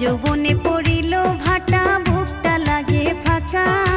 যৌবনে পড়িল ভাটা বুকটা লাগে ফাঁকা।